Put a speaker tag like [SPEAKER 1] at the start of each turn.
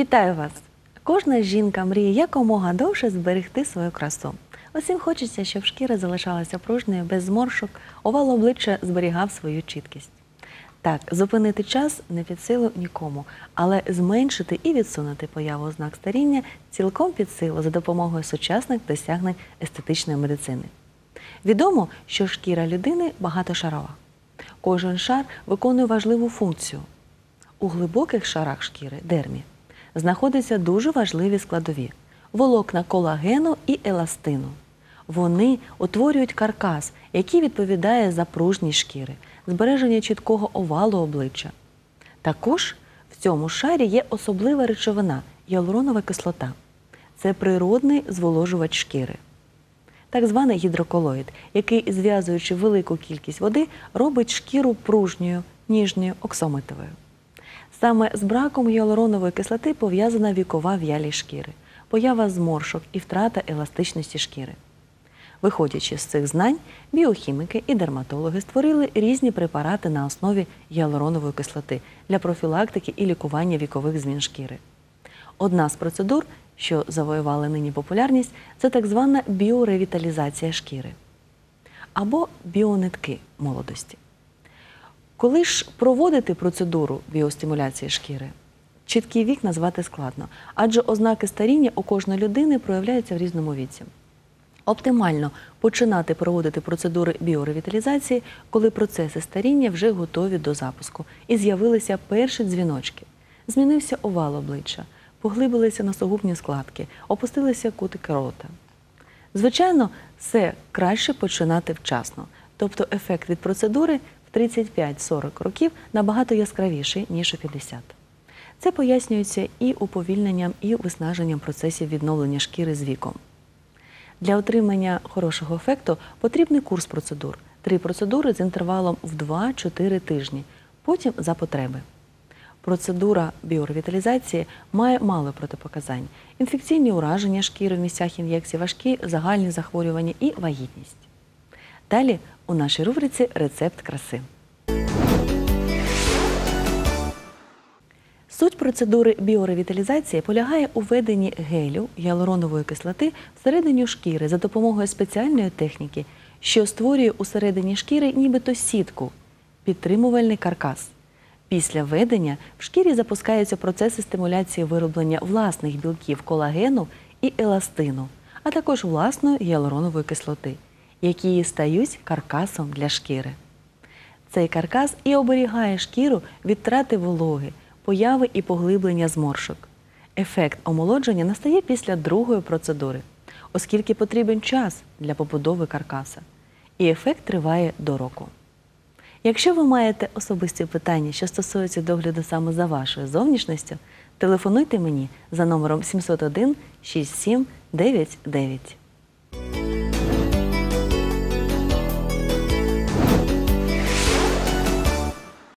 [SPEAKER 1] Вітаю вас! Кожна жінка мріє якомога довше зберегти свою красу. Усім хочеться, щоб шкіра залишалася пружною, без зморшок, овал обличчя зберігав свою чіткість. Так, зупинити час не під силу нікому, але зменшити і відсунути появу ознак старіння цілком під силу за допомогою сучасних досягнень естетичної медицини. Відомо, що шкіра людини багатошарова. Кожен шар виконує важливу функцію. У глибоких шарах шкіри дермі знаходяться дуже важливі складові волокна колагену і еластину. Вони утворюють каркас, який відповідає за пружність шкіри, збереження чіткого овалу обличчя. Також в цьому шарі є особлива речовина гіалуронова кислота. Це природний зволожувач шкіри. Так званий гідроколоїд, який, зв'язуючи велику кількість води, робить шкіру пружньою, ніжньою, оксамитовою. Саме з браком гіалуронової кислоти пов'язана вікова в'ялість шкіри, поява зморшок і втрата еластичності шкіри. Виходячи з цих знань, біохіміки і дерматологи створили різні препарати на основі гіалуронової кислоти для профілактики і лікування вікових змін шкіри. Одна з процедур, що завоювали нині популярність, це так звана біоревіталізація шкіри або біонитки молодості. Коли ж проводити процедуру біостимуляції шкіри, чіткий вік назвати складно, адже ознаки старіння у кожної людини проявляються в різному віці. Оптимально починати проводити процедури біоревіталізації, коли процеси старіння вже готові до запуску і з'явилися перші дзвіночки. Змінився овал обличчя, поглибилися носогубні складки, опустилися кутики рота. Звичайно, все краще починати вчасно, тобто ефект від процедури в 35-40 років набагато яскравіший, ніж у 50. Це пояснюється і уповільненням, і виснаженням процесів відновлення шкіри з віком. Для отримання хорошого ефекту потрібний курс процедур. Три процедури з інтервалом в 2-4 тижні, потім за потреби. Процедура біоревіталізації має мало протипоказань: інфекційні ураження шкіри в місцях ін'єкцій, важкі загальні захворювання і вагітність. Далі у нашій рубриці Рецепт краси. Суть процедури біоревіталізації полягає у введенні гелю гіалуронової кислоти всередині шкіри за допомогою спеціальної техніки, що створює усередині шкіри нібито сітку, підтримувальний каркас. Після введення в шкірі запускаються процеси стимуляції вироблення власних білків колагену і еластину, а також власної гіалуронової кислоти, які стають каркасом для шкіри. Цей каркас і оберігає шкіру від втрати вологи, появи і поглиблення зморшок. Ефект омолодження настає після другої процедури, оскільки потрібен час для побудови каркаса, і ефект триває до року. Якщо ви маєте особисті питання, що стосуються догляду саме за вашою зовнішністю, телефонуйте мені за номером 701 6799.